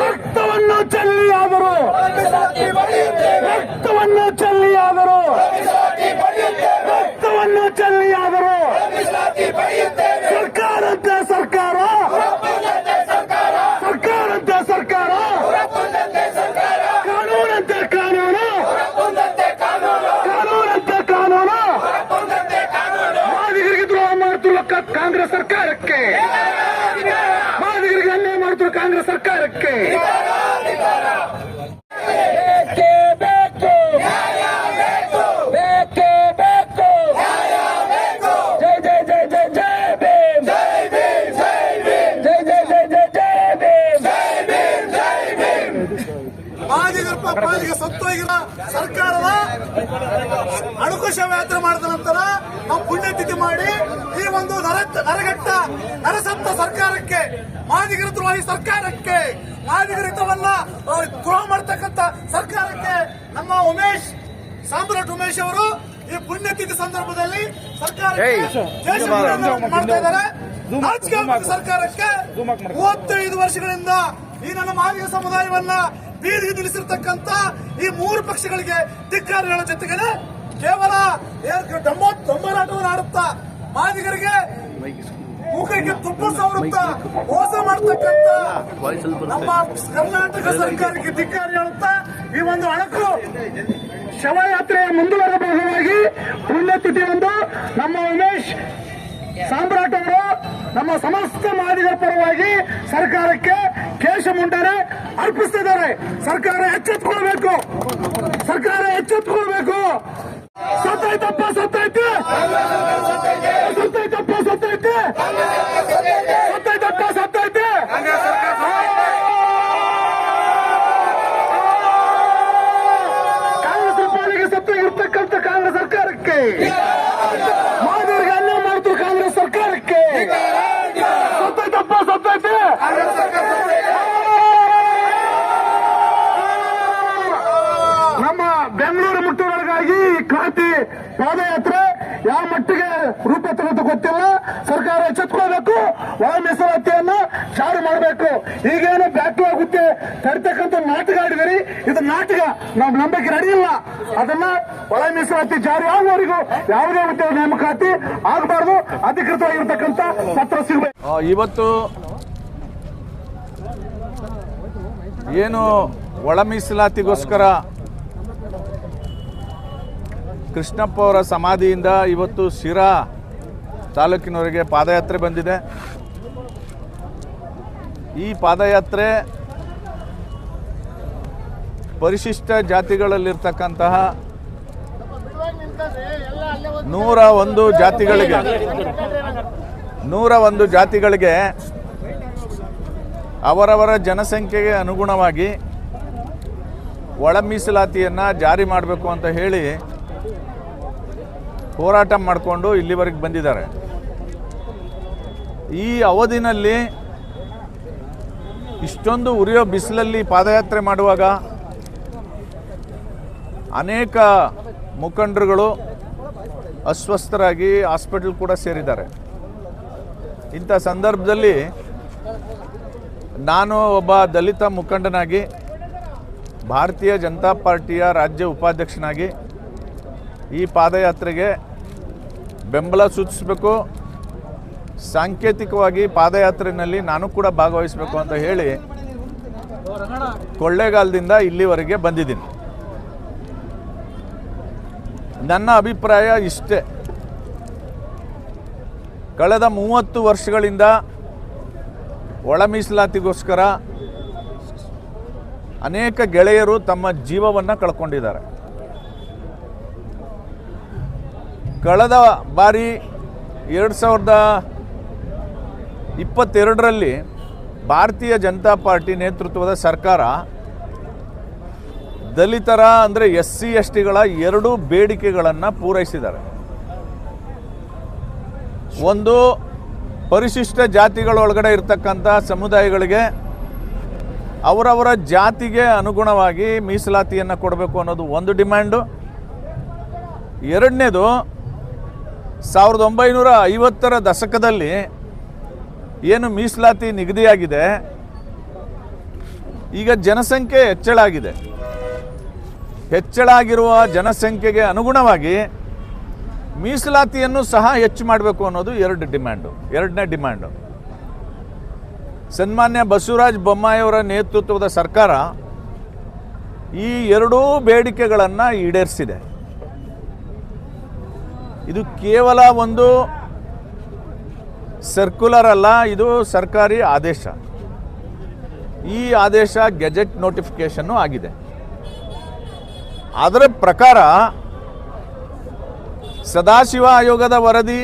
ರಕ್ತವನ್ನು ಚೆಲ್ಲಿಯಾದರು ರಕ್ತವನ್ನು ಚೆಲ್ಲಿಯಾದರು ರಕ್ತವನ್ನು ಚೆಲ್ಲಿಯಾದರು ಸರ್ಕಾರಂತೆ ಸರ್ಕಾರ ಸರ್ಕಾರಂತೆ ಸರ್ಕಾರ ಕಾನೂನಂತೆ ಕಾನೂನು ಕಾನೂನಂತೆ ಕಾನೂನು ಮಾದಿಗರಿಗೆ ದ್ರೋಹ ಮಾಡುತ್ತಿರುವ ಕ- ಕಾಂಗ್ರೆಸ್ ಸರ್ಕಾರಕ್ಕೆ ಮಾದಿಗರಿಗೆ ಅನ್ಯಾಯ ಮಾಡುತ್ತಿರುವ ಕಾಂಗ್ರೆಸ್ ಸರ್ಕಾರಕ್ಕೆ ಬೇಕೇ ಬೇಕು ಬೇಕೇ ಬೇಕು ಜೈ ಜೈ ಜೈ ಜೈ ಜೈ ಭೀಮ್ ಜೈ ಜೈ ಜೈ ಜೈ ಜೈ ಭೀಮ್ ಮಾದಿಗರ ಪಾಲಿಗೆ ಸತ್ತೋಗಿರೋ ಸರ್ಕಾರದ ಅಣುಕುಶ ಯಾತ್ರೆ ಮಾಡಿದ ನಂತರ ನಾವು ಪುಣ್ಯತಿಥಿ ಮಾಡಿ ಈ ಒಂದು ನರ ನರಘಟ್ಟ ನರಸತ್ತ ಸರ್ಕಾರಕ್ಕೆ ಮಾದಿಗರ ದ್ರೋಹಿ ಸರ್ಕಾರಕ್ಕೆ ಮಾದಿಗರ ಹಿತವನ್ನ ದ್ರೋಹ ಮಾಡ್ತಕ್ಕಂಥ ಸರ್ಕಾರಕ್ಕೆ ನಮ್ಮ ಉಮೇಶ್ ಸಾಮ್ರಾಟ್ ಉಮೇಶ್ ಅವರು ಈ ಪುಣ್ಯತಿಥಿ ಸಂದರ್ಭದಲ್ಲಿ ಸರ್ಕಾರಕ್ಕೆ ದೇಶವನ್ನು ಮಾಡ್ತಾ ಇದ್ದಾರೆ. ಸರ್ಕಾರಕ್ಕೆ ಮೂವತ್ತೈದು ವರ್ಷಗಳಿಂದ ಈ ನನ್ನ ಮಾದಿಗ ಸಮುದಾಯವನ್ನ ಬೀದಿಗೆ ನಿಲ್ಲಿಸಿರ್ತಕ್ಕಂತ ಈ ಮೂರು ಪಕ್ಷಗಳಿಗೆ ಧಿಕ್ಕಾರಗಳ ಜೊತೆಗೆ ಕೇವಲ ಡಂಬರಾಟವನ್ನು ಆಡುತ್ತಾ ಮಾದಿಗರಿಗೆ ಮೂಕರಿಗೆ ತುಪ್ಪ ಸವರುತ್ತಾ ಮೋಸ ಮಾಡ್ತಕ್ಕಂತ ನಮ್ಮ ಕರ್ನಾಟಕ ಸರ್ಕಾರಕ್ಕೆ ಧಿಕ್ಕಾರ ಹೇಳುತ್ತಾ, ಈ ಒಂದು ಅಣಕು ಶವಯಾತ್ರೆಯ ಮುಂದುವರೆದ ಭಾಗವಾಗಿ ಪುಣ್ಯತಿಥಿ ಒಂದು ನಮ್ಮ ಉಮೇಶ್ ಸಾಮ್ರಾಟ್ ಅವರು ನಮ್ಮ ಸಮಸ್ತ ಮಾದಿಗರ ಪರವಾಗಿ ಸರ್ಕಾರಕ್ಕೆ ಕೇಶ ಮುಂಡನೆ ಅರ್ಪಿಸ್ತಿದ್ದಾರೆ. ಸರ್ಕಾರ ಎಚ್ಚೆತ್ಕೊಳ್ಬೇಕು ಸರ್ಕಾರ ಎಚ್ಚೆತ್ಕೊಳ್ಬೇಕು ಸತ್ತೈತಪ್ಪ ಸತ್ತೈತೆ. ಸತ್ತೈತಪ್ಪ ಸತ್ತೈತೆ. ಸತ್ತೈತಪ್ಪ ಸತ್ತೈತೆ. ಕಾಂಗ್ರೆಸ್ ಪಾಲಿಗೆ ಸತ್ತು ಇರ್ತಕ್ಕಂಥ ಕಾಂಗ್ರೆಸ್ ಸರ್ಕಾರಕ್ಕೆ. ಮಾದರಿಗೆ ಅನ್ಯಾಯ ಮಾಡ್ತು ಕಾಂಗ್ರೆಸ್ ಸರ್ಕಾರಕ್ಕೆ. ಸತ್ತೈತಪ್ಪ ಸತ್ತೈತೆ. ನಮ್ಮ ಬೆಂಗಳೂರು ಮುಟ್ಟುವರೆಗಾಗಿ ಈ ಕ್ರಾಂತಿ ಪಾದಯಾತ್ರೆ ಯಾವ ಮಟ್ಟಿಗೆ ರೂಪ ತಗೋದು ಗೊತ್ತಿಲ್ಲ. ಸರ್ಕಾರ ಎಚ್ಚೆತ್ಕೊಳ್ಬೇಕು. ಒಳ ಮೀಸಲಾತಿಯನ್ನ ಜಾರಿ ಮಾಡಬೇಕು. ಈಗೇನು ಬ್ಯಾಕ್ ಆಗುತ್ತೆ. ತರ್ತಕ್ಕಂಥ ನಾಟಕ ಆಡಿದಿರಿ. ಇದು ನಾಟಕ. ನಾವು ನಂಬಿಕೆ ನಡೆಯಿಲ್ಲ ಅದನ್ನ ಒಳ ಮೀಸಲಾತಿ ಜಾರಿ ಆಗುವವರೆಗೂ ಯಾವುದೇ ಉದ್ಯೋಗ ನೇಮಕಾತಿ ಆಗಬಾರ್ದು. ಅಧಿಕೃತವಾಗಿರ್ತಕ್ಕಂಥ ಪತ್ರ ಸಿಗಬೇಕು. ಇವತ್ತು ಏನು ಒಳ ಮೀಸಲಾತಿಗೋಸ್ಕರ ಕೃಷ್ಣಪ್ಪ ಅವರ ಸಮಾಧಿಯಿಂದ ಇವತ್ತು ಶಿರಾ ತಾಲೂಕಿನವರಿಗೆ ಪಾದಯಾತ್ರೆ ಬಂದಿದೆ. ಈ ಪಾದಯಾತ್ರೆ ಪರಿಶಿಷ್ಟ ಜಾತಿಗಳಲ್ಲಿರ್ತಕ್ಕಂತಹ ನೂರ ಒಂದು ಜಾತಿಗಳಿಗೆ, ನೂರ ಒಂದು ಜಾತಿಗಳಿಗೆ ಅವರವರ ಜನಸಂಖ್ಯೆಗೆ ಅನುಗುಣವಾಗಿ ಒಳ ಮೀಸಲಾತಿಯನ್ನು ಜಾರಿ ಮಾಡಬೇಕು ಅಂತ ಹೇಳಿ ಹೋರಾಟ ಮಾಡಿಕೊಂಡು ಇಲ್ಲಿವರೆಗೆ ಬಂದಿದ್ದಾರೆ. ಈ ಅವಧಿನಲ್ಲಿ ಇಷ್ಟೊಂದು ಉರಿಯೋ ಬಿಸಿಲಲ್ಲಿ ಪಾದಯಾತ್ರೆ ಮಾಡುವಾಗ ಅನೇಕ ಮುಖಂಡರುಗಳು ಅಸ್ವಸ್ಥರಾಗಿ ಹಾಸ್ಪಿಟಲ್ ಕೂಡ ಸೇರಿದ್ದಾರೆ. ಇಂಥ ಸಂದರ್ಭದಲ್ಲಿ ನಾನು ಒಬ್ಬ ದಲಿತ ಮುಖಂಡನಾಗಿ, ಭಾರತೀಯ ಜನತಾ ಪಾರ್ಟಿಯ ರಾಜ್ಯ ಉಪಾಧ್ಯಕ್ಷನಾಗಿ ಈ ಪಾದಯಾತ್ರೆಗೆ ಬೆಂಬಲ ಸೂಚಿಸಬೇಕು. ಸಾಂಕೇತಿಕವಾಗಿ ಪಾದಯಾತ್ರೆಯಲ್ಲಿ ನಾನು ಕೂಡ ಭಾಗವಹಿಸಬೇಕು ಅಂತ ಹೇಳಿ ಕೊಳ್ಳೇಗಾಲದಿಂದ ಇಲ್ಲಿವರೆಗೆ ಬಂದಿದ್ದೀನಿ. ನನ್ನ ಅಭಿಪ್ರಾಯ ಇಷ್ಟೇ. ಕಳೆದ ಮೂವತ್ತು ವರ್ಷಗಳಿಂದ ಒಳ ಮೀಸಲಾತಿಗೋಸ್ಕರ ಅನೇಕ ಗೆಳೆಯರು ತಮ್ಮ ಜೀವವನ್ನು ಕಳ್ಕೊಂಡಿದ್ದಾರೆ. ಕಳೆದ ಬಾರಿ ಎರಡು ಸಾವಿರದ ಇಪ್ಪತ್ತೆರಡರಲ್ಲಿ ಭಾರತೀಯ ಜನತಾ ಪಾರ್ಟಿ ನೇತೃತ್ವದ ಸರ್ಕಾರ ದಲಿತರ, ಅಂದರೆ ಎಸ್ ಸಿ ಎಸ್ ಟಿಗಳ ಎರಡು ಬೇಡಿಕೆಗಳನ್ನು ಪೂರೈಸಿದ್ದಾರೆ. ಒಂದು, ಪರಿಶಿಷ್ಟ ಜಾತಿಗಳೊಳಗಡೆ ಇರತಕ್ಕಂಥ ಸಮುದಾಯಗಳಿಗೆ ಅವರವರ ಜಾತಿಗೆ ಅನುಗುಣವಾಗಿ ಮೀಸಲಾತಿಯನ್ನು ಕೊಡಬೇಕು ಅನ್ನೋದು ಒಂದು ಡಿಮ್ಯಾಂಡು. ಎರಡನೇದು ಸಾವಿರದ ಒಂಬೈನೂರ ಐವತ್ತರ ದಶಕದಲ್ಲಿ ಏನು ಮೀಸಲಾತಿ ನಿಗದಿಯಾಗಿದೆ, ಈಗ ಜನಸಂಖ್ಯೆ ಹೆಚ್ಚಳ ಆಗಿದೆ. ಹೆಚ್ಚಳ ಆಗಿರುವ ಜನಸಂಖ್ಯೆಗೆ ಅನುಗುಣವಾಗಿ ಮೀಸಲಾತಿಯನ್ನು ಸಹ ಹೆಚ್ಚು ಮಾಡಬೇಕು ಅನ್ನೋದು ಎರಡು ಡಿಮ್ಯಾಂಡು, ಎರಡನೇ ಡಿಮ್ಯಾಂಡು. ಸನ್ಮಾನ್ಯ ಬಸವರಾಜ ಬೊಮ್ಮಾಯಿಯವರ ನೇತೃತ್ವದ ಸರ್ಕಾರ ಈ ಎರಡೂ ಬೇಡಿಕೆಗಳನ್ನು ಈಡೇರಿಸಿದೆ. ಇದು ಕೇವಲ ಒಂದು ಸರ್ಕ್ಯುಲರ್ ಅಲ್ಲ, ಇದು ಸರ್ಕಾರಿ ಆದೇಶ. ಈ ಆದೇಶ ಗೆಜೆಟ್ ನೋಟಿಫಿಕೇಶನ್ನು ಆಗಿದೆ. ಅದರ ಪ್ರಕಾರ ಸದಾಶಿವ ಆಯೋಗದ ವರದಿ,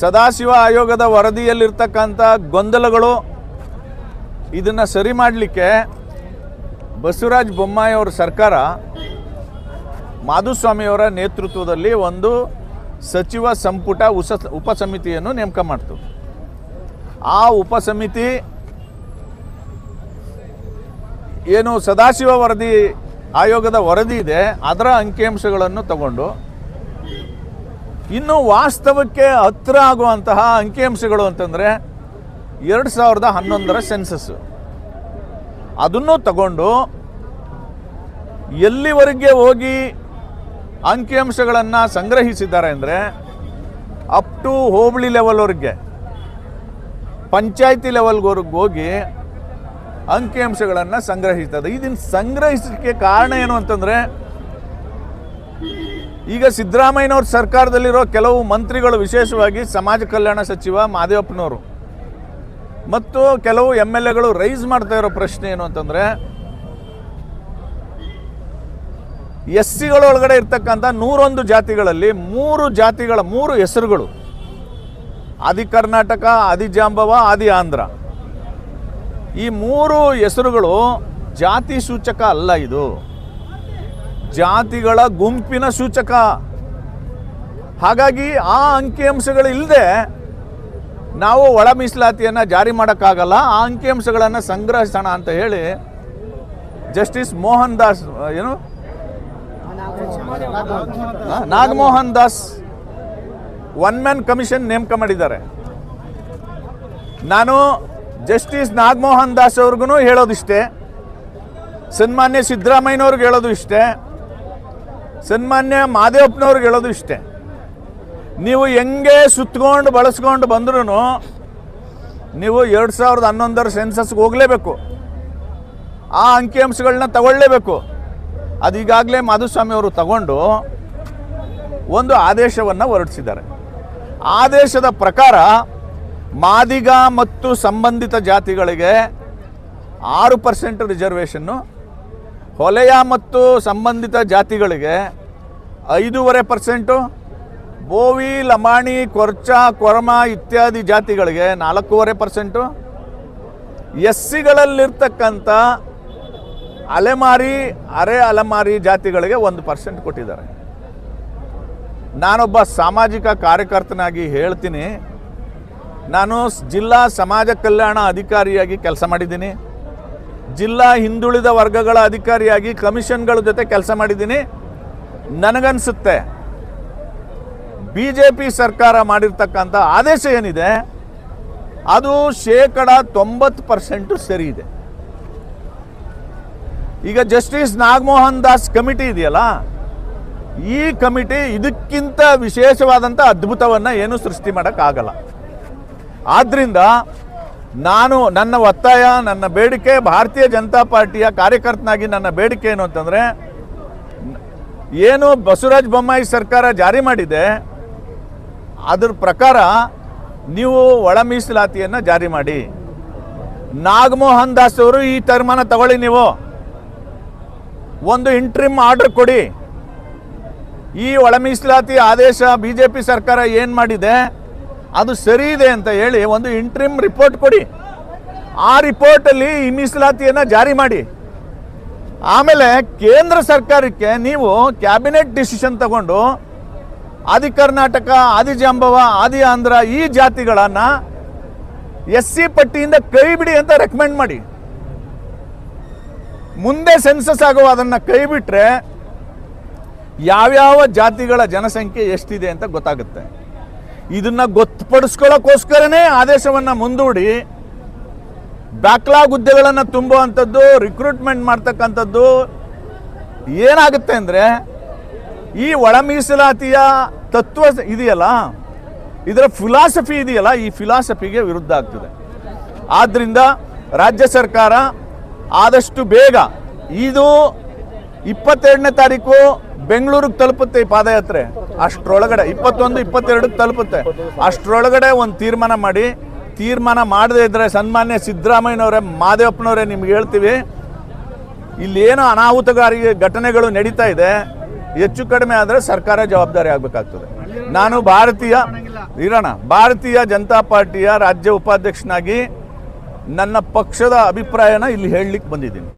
ಸದಾಶಿವ ಆಯೋಗದ ವರದಿಯಲ್ಲಿರ್ತಕ್ಕಂಥ ಗೊಂದಲಗಳು ಇದನ್ನು ಸರಿ ಮಾಡಲಿಕ್ಕೆ ಬಸವರಾಜ ಬೊಮ್ಮಾಯಿ ಅವರ ಸರ್ಕಾರ ಮಾಧುಸ್ವಾಮಿಯವರ ನೇತೃತ್ವದಲ್ಲಿ ಒಂದು ಸಚಿವ ಸಂಪುಟ ಉಸ ಉಪಸಮಿತಿಯನ್ನು ನೇಮಕ ಮಾಡ್ತು. ಆ ಉಪಸಮಿತಿ ಏನು ಸದಾಶಿವ ವರದಿ ಆಯೋಗದ ವರದಿ ಇದೆ, ಅದರ ಅಂಕಿಅಂಶಗಳನ್ನು ತಗೊಂಡು ಇನ್ನು ವಾಸ್ತವಕ್ಕೆ ಹತ್ತಿರ ಆಗುವಂತಹ ಅಂಕಿಅಂಶಗಳು ಅಂತಂದರೆ ಎರಡು ಸಾವಿರದ ಹನ್ನೊಂದರ ಸೆನ್ಸಸ್ಸು ಅದನ್ನು ತಗೊಂಡು ಎಲ್ಲಿವರೆಗೆ ಹೋಗಿ ಅಂಕಿಅಂಶಗಳನ್ನು ಸಂಗ್ರಹಿಸಿದ್ದಾರೆ ಅಂದರೆ ಅಪ್ ಟು ಹೋಬಳಿ ಲೆವೆಲ್ವರೆಗೆ ಪಂಚಾಯತಿ ಲೆವೆಲ್ವರೆಗೆ ಹೋಗಿ ಅಂಕಿಅಂಶಗಳನ್ನು ಸಂಗ್ರಹಿಸ್ತದೆ. ಇದನ್ನು ಸಂಗ್ರಹಿಸಲಿಕ್ಕೆ ಕಾರಣ ಏನು ಅಂತಂದರೆ, ಈಗ ಸಿದ್ದರಾಮಯ್ಯನವ್ರ ಸರ್ಕಾರದಲ್ಲಿರೋ ಕೆಲವು ಮಂತ್ರಿಗಳು, ವಿಶೇಷವಾಗಿ ಸಮಾಜ ಕಲ್ಯಾಣ ಸಚಿವ ಮಾದೇವಪ್ಪನವರು, ಮತ್ತು ಕೆಲವು ಎಂ ಎಲ್ ಎಗಳು ರೈಸ್ ಮಾಡ್ತಾ ಇರೋ ಪ್ರಶ್ನೆ ಏನು ಅಂತಂದರೆ ಎಸ್ ಸಿಗಳೊಳಗಡೆ ಇರ್ತಕ್ಕಂಥ ನೂರೊಂದು ಜಾತಿಗಳಲ್ಲಿ ಮೂರು ಜಾತಿಗಳ ಮೂರು ಹೆಸರುಗಳು. ಆದಿ ಕರ್ನಾಟಕ, ಆದಿ ಜಾಂಬವ, ಆದಿ ಆಂಧ್ರ. ಈ ಮೂರು ಹೆಸರುಗಳು ಜಾತಿ ಸೂಚಕ ಅಲ್ಲ ಇದು. ಜಾತಿಗಳ ಗುಂಪಿನ ಸೂಚಕ. ಹಾಗಾಗಿ ಆ ಅಂಕಿಅಂಶಗಳು ಇಲ್ಲದೆ ನಾವು ಒಳ ಮೀಸಲಾತಿಯನ್ನು ಜಾರಿ ಮಾಡೋಕ್ಕಾಗಲ್ಲ, ಆ ಅಂಕಿಅಂಶಗಳನ್ನು ಸಂಗ್ರಹಿಸೋಣ ಅಂತ ಹೇಳಿ ಜಸ್ಟಿಸ್ ಮೋಹನ್ ದಾಸ್, ಏನು Nagamohan Das one man commission ನೇಮಕ ಮಾಡಿದ್ದಾರೆ. ನಾನು ಜಸ್ಟಿಸ್ ನಾಗಮೋಹನ್ ದಾಸ್ ಅವ್ರಿಗೂ ಹೇಳೋದಿಷ್ಟೇ, ಸನ್ಮಾನ್ಯ ಸಿದ್ದರಾಮಯ್ಯನವ್ರಿಗೆ ಹೇಳೋದು ಇಷ್ಟೇ ಸನ್ಮಾನ್ಯ ಮಾದೇವಪ್ಪನವ್ರಿಗೆ ಹೇಳೋದು ಇಷ್ಟೇ ನೀವು ಹೆಂಗೆ ಸುತ್ತಕೊಂಡು ಬಳಸ್ಕೊಂಡು ಬಂದ್ರೂ ನೀವು ಎರಡು ಸಾವಿರದ ಹನ್ನೊಂದರ ಸೆನ್ಸಸ್ಗೆ ಹೋಗಲೇಬೇಕು. ಆ ಅಂಕಿಅಂಶಗಳನ್ನ ತಗೊಳ್ಳೇಬೇಕು. ಅದು ಈಗಾಗಲೇ ಮಾಧುಸ್ವಾಮಿ ಅವರು ತಗೊಂಡು ಒಂದು ಆದೇಶವನ್ನು ಹೊರಡಿಸಿದ್ದಾರೆ. ಆದೇಶದ ಪ್ರಕಾರ ಮಾದಿಗ ಮತ್ತು ಸಂಬಂಧಿತ ಜಾತಿಗಳಿಗೆ ಆರು ಪರ್ಸೆಂಟ್ ರಿಸರ್ವೇಷನ್ನು ಹೊಲೆಯ ಮತ್ತು ಸಂಬಂಧಿತ ಜಾತಿಗಳಿಗೆ ಐದೂವರೆ ಪರ್ಸೆಂಟು ಬೋವಿ, ಲಮಾಣಿ, ಕೊರ್ಚ, ಕೊರಮ ಇತ್ಯಾದಿ ಜಾತಿಗಳಿಗೆ ನಾಲ್ಕೂವರೆ ಪರ್ಸೆಂಟು ಎಸ್ ಸಿಗಳಲ್ಲಿರ್ತಕ್ಕಂಥ ಅಲೆಮಾರಿ, ಅರೆ ಅಲೆಮಾರಿ ಜಾತಿಗಳಿಗೆ ಒಂದು ಪರ್ಸೆಂಟ್ ಕೊಟ್ಟಿದ್ದಾರೆ. ನಾನೊಬ್ಬ ಸಾಮಾಜಿಕ ಕಾರ್ಯಕರ್ತನಾಗಿ ಹೇಳ್ತೀನಿ. ನಾನು ಜಿಲ್ಲಾ ಸಮಾಜ ಕಲ್ಯಾಣ ಅಧಿಕಾರಿಯಾಗಿ ಕೆಲಸ ಮಾಡಿದ್ದೀನಿ. ಜಿಲ್ಲಾ ಹಿಂದುಳಿದ ವರ್ಗಗಳ ಅಧಿಕಾರಿಯಾಗಿ ಕಮಿಷನ್ಗಳ ಜೊತೆ ಕೆಲಸ ಮಾಡಿದ್ದೀನಿ. ನನಗನ್ಸುತ್ತೆ ಬಿ ಜೆ ಪಿ ಸರ್ಕಾರ ಮಾಡಿರ್ತಕ್ಕಂಥ ಆದೇಶ ಏನಿದೆ, ಅದು ಶೇಕಡ ತೊಂಬತ್ತು ಪರ್ಸೆಂಟು ಸರಿ ಇದೆ. ಈಗ ಜಸ್ಟಿಸ್ ನಾಗಮೋಹನ್ ದಾಸ್ ಕಮಿಟಿ ಇದೆಯಲ್ಲ, ಈ ಕಮಿಟಿ ಇದಕ್ಕಿಂತ ವಿಶೇಷವಾದಂಥ ಅದ್ಭುತವನ್ನು ಏನು ಸೃಷ್ಟಿ ಮಾಡೋಕ್ಕಾಗಲ್ಲ. ಆದ್ದರಿಂದ ನಾನು ನನ್ನ ಒತ್ತಾಯ, ನನ್ನ ಬೇಡಿಕೆ, ಭಾರತೀಯ ಜನತಾ ಪಾರ್ಟಿಯ ಕಾರ್ಯಕರ್ತನಾಗಿ ನನ್ನ ಬೇಡಿಕೆ ಏನು ಅಂತಂದರೆ, ಏನು ಬಸವರಾಜ ಬೊಮ್ಮಾಯಿ ಸರ್ಕಾರ ಜಾರಿ ಮಾಡಿದೆ, ಅದರ ಪ್ರಕಾರ ನೀವು ಒಳ ಮೀಸಲಾತಿಯನ್ನು ಜಾರಿ ಮಾಡಿ. ನಾಗಮೋಹನ್ ದಾಸ್ ಅವರು ಈ ತೀರ್ಮಾನ ತಗೊಳ್ಳಿ ನೀವು. ಒಂದು ಇಂಟ್ರಿಮ್ ಆರ್ಡರ್ ಕೊಡಿ. ಈ ಒಳ ಮೀಸಲಾತಿ ಆದೇಶ ಬಿ ಜೆ ಪಿ ಸರ್ಕಾರ ಏನು ಮಾಡಿದೆ? ಅದು ಸರಿ ಇದೆ ಅಂತ ಹೇಳಿ ಒಂದು ಇಂಟ್ರಿಮ್ ರಿಪೋರ್ಟ್ ಕೊಡಿ. ಆ ರಿಪೋರ್ಟಲ್ಲಿ ಈ ಮೀಸಲಾತಿಯನ್ನು ಜಾರಿ ಮಾಡಿ. ಆಮೇಲೆ ಕೇಂದ್ರ ಸರ್ಕಾರಕ್ಕೆ ನೀವು ಕ್ಯಾಬಿನೆಟ್ ಡಿಸಿಷನ್ ತಗೊಂಡು ಆದಿ ಕರ್ನಾಟಕ, ಆದಿ ಜಾಂಬವ, ಆದಿ ಆಂಧ್ರ ಈ ಜಾತಿಗಳನ್ನು ಎಸ್ ಸಿ ಪಟ್ಟಿಯಿಂದ ಕೈ ಬಿಡಿ ಅಂತ ರೆಕಮೆಂಡ್ ಮಾಡಿ. ಮುಂದೆ ಸೆನ್ಸಸ್ ಆಗುವ, ಅದನ್ನು ಕೈಬಿಟ್ರೆ ಯಾವ್ಯಾವ ಜಾತಿಗಳ ಜನಸಂಖ್ಯೆ ಎಷ್ಟಿದೆ ಅಂತ ಗೊತ್ತಾಗುತ್ತೆ. ಇದನ್ನ ಗೊತ್ತುಪಡಿಸ್ಕೊಳ್ಳೋಕ್ಕೋಸ್ಕರನೇ ಆದೇಶವನ್ನು ಮುಂದೂಡಿ ಬ್ಯಾಕ್ಲಾಗ್ ಹುದ್ದೆಗಳನ್ನು ತುಂಬುವಂಥದ್ದು ರಿಕ್ರೂಟ್ಮೆಂಟ್ ಮಾಡ್ತಕ್ಕಂಥದ್ದು ಏನಾಗುತ್ತೆ ಅಂದರೆ, ಈ ಒಳ ಮೀಸಲಾತಿಯ ತತ್ವ ಇದೆಯಲ್ಲ, ಇದರ ಫಿಲಾಸಫಿ ಇದೆಯಲ್ಲ, ಈ ಫಿಲಾಸಫಿಗೆ ವಿರುದ್ಧ ಆಗ್ತದೆ. ಆದ್ದರಿಂದ ರಾಜ್ಯ ಸರ್ಕಾರ ಆದಷ್ಟು ಬೇಗ ಇದು ಇಪ್ಪತ್ತೆರಡನೇ ತಾರೀಕು ಬೆಂಗಳೂರಿಗೆ ತಲುಪುತ್ತೆ ಈ ಪಾದಯಾತ್ರೆ. ಅಷ್ಟರೊಳಗಡೆ, ಇಪ್ಪತ್ತೊಂದು, ಇಪ್ಪತ್ತೆರಡಕ್ಕೆ ತಲುಪುತ್ತೆ. ಅಷ್ಟರೊಳಗಡೆ ಒಂದು ತೀರ್ಮಾನ ಮಾಡಿ. ತೀರ್ಮಾನ ಮಾಡದೇ ಇದ್ರೆ ಸನ್ಮಾನ್ಯ ಸಿದ್ದರಾಮಯ್ಯನವರೇ, ಮಾದೇವಪ್ಪನವರೇ ನಿಮ್ಗೆ ಹೇಳ್ತೀವಿ. ಇಲ್ಲೇನು ಅನಾಹುತಗಾರಿ ಘಟನೆಗಳು ನಡೀತಾ ಇದೆ. ಹೆಚ್ಚು ಕಡಿಮೆ ಆದರೆ ಸರ್ಕಾರ ಜವಾಬ್ದಾರಿ ಆಗಬೇಕಾಗ್ತದೆ. ನಾನು ಭಾರತೀಯ ಇರೋಣ ಭಾರತೀಯ ಜನತಾ ಪಾರ್ಟಿಯ ರಾಜ್ಯ ಉಪಾಧ್ಯಕ್ಷನಾಗಿ ನನ್ನ ಪಕ್ಷದ ಅಭಿಪ್ರಾಯನ ಇಲ್ಲಿ ಹೇಳಲಿಕ್ಕೆ ಬಂದಿದ್ದೀನಿ.